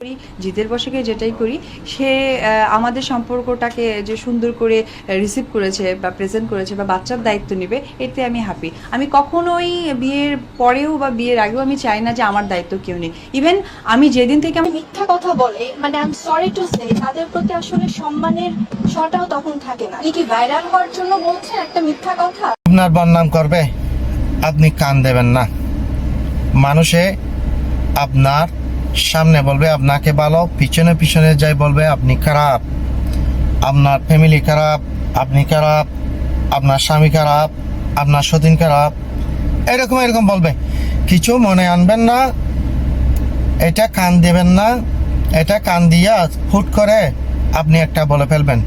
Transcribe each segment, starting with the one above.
করি, জিতের বসেকে যেটাই করি, সে আমাদের সম্পর্কটাকে যে সুন্দর করে রিসিভ করেছে বা প্রেজেন্ট করেছে বা বাচ্চার দায়িত্ব নেবে, এতে আমি হ্যাপি আমি কখনোই বিয়ের পরেও বা বিয়ের আগেও আমি চাই না যে আমার দায়িত্ব কেউ নেই ইভেন আমি যেদিন থেকে আমি মিথ্যা কথা বলে মানে I am sorry to say তাদের প্রতি আসলে সম্মানের শটাও তখন থাকে না। কি ভাইরাল হওয়ার জন্য বলছেন একটা মিথ্যা কথা? আপনার বদনাম করবে, আপনি কান দেবেন না। মানুষে আপনার সামনে বলবে, আপনাকে ভালো, পিছনে পিছনে যাই বলবে, আপনি খারাপ। আপনার ফ্যামিলি খারাপ, আপনি খারাপ, আপনার স্বামী খারাপ, আপনার সতীন খারাপ। এরকম এরকম বলবে। কিছু মনে আনবেন না। এটা কান দেবেন না। এটা কান দিয়া হুট করে আপনি একটা বলে ফেলবেন।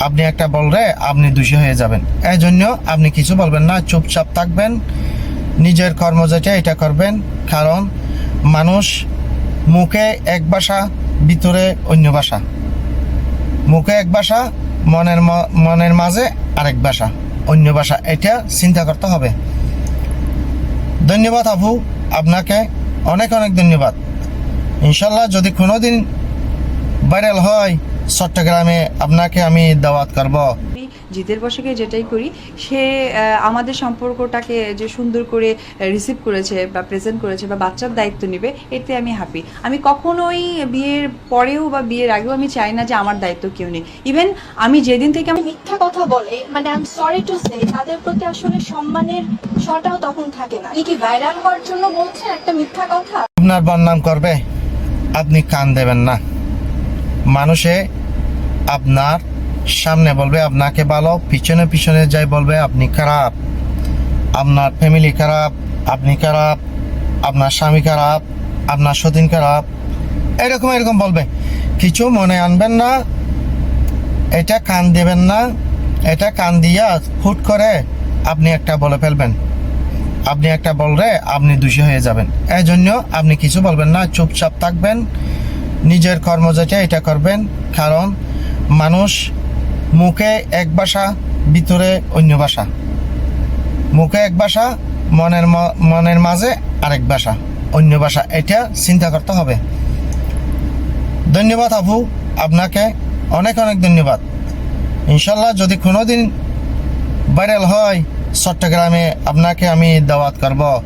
আপনি একটা বললে আপনি দোষী হয়ে যাবেন। এই জন্য আপনি কিছু বলবেন না, চুপচাপ থাকবেন। নিজের কর্ম যেটা এটা করবেন। কারণ মানুষ মুখে এক ভাষা, ভিতরে অন্য ভাষা। মুখে এক ভাষা, মনের মনের মাঝে আরেক ভাষা, অন্য ভাষা। এটা চিন্তা করতে হবে। ধন্যবাদ আপু, আপনাকে অনেক অনেক ধন্যবাদ। ইনশাল্লাহ যদি কোনোদিন ভাইরাল হয় চট্টগ্রামে আপনাকে আমি দাওয়াত করব। জিতের বসেকে যেটাই করি সে আমাদের সম্পর্কটাকে যে সুন্দর করে রিসিভ করেছে বা প্রেজেন্ট করেছে বা বাচ্চার দায়িত্ব নেবে এতে আমি হ্যাপি আমি কখনোই বিয়ের পরেও বা বিয়ের আগেও আমি চাই না যে আমার দায়িত্ব কেউ নেই ইভেন আমি যেদিন থেকে আমি মিথ্যা কথা বলে মানে I am sorry to say তাদের প্রতি আসলে সম্মানের শটাও তখন থাকে না। আপনি কি ভাইরাল হওয়ার জন্য বলছেন একটা মিথ্যা কথা? আপনার বদনাম করবে আপনি কান দেবেন না। মানুষে আপনার সামনে বলবে, আপনাকে ভালো, পিছনে পিছনে যাই বলবে, আপনি খারাপ। আপনার ফ্যামিলি খারাপ, আপনি খারাপ, আপনার স্বামী খারাপ, আপনার সতীন খারাপ। এরকম এরকম বলবে। কিছু মনে আনবেন না। এটা কান দেবেন না। এটা কান দিয়া হুট করে আপনি একটা বলে ফেলবেন। আপনি একটা বললে আপনি দোষী হয়ে যাবেন। এই জন্য আপনি কিছু বলবেন না, চুপচাপ থাকবেন। নিজের কর্ম এটা করবেন। কারণ মানুষ মুখে এক ভাষা, ভিতরে অন্য ভাষা। মুখে এক ভাষা, মনের মনের মাঝে আরেক ভাষা, অন্য ভাষা। এটা চিন্তা করতে হবে। ধন্যবাদ আপু, আপনাকে অনেক অনেক ধন্যবাদ। ইনশাল্লাহ যদি কোনোদিন ভাইরাল হয়, চট্টগ্রামে আপনাকে আমি দাওয়াত করব।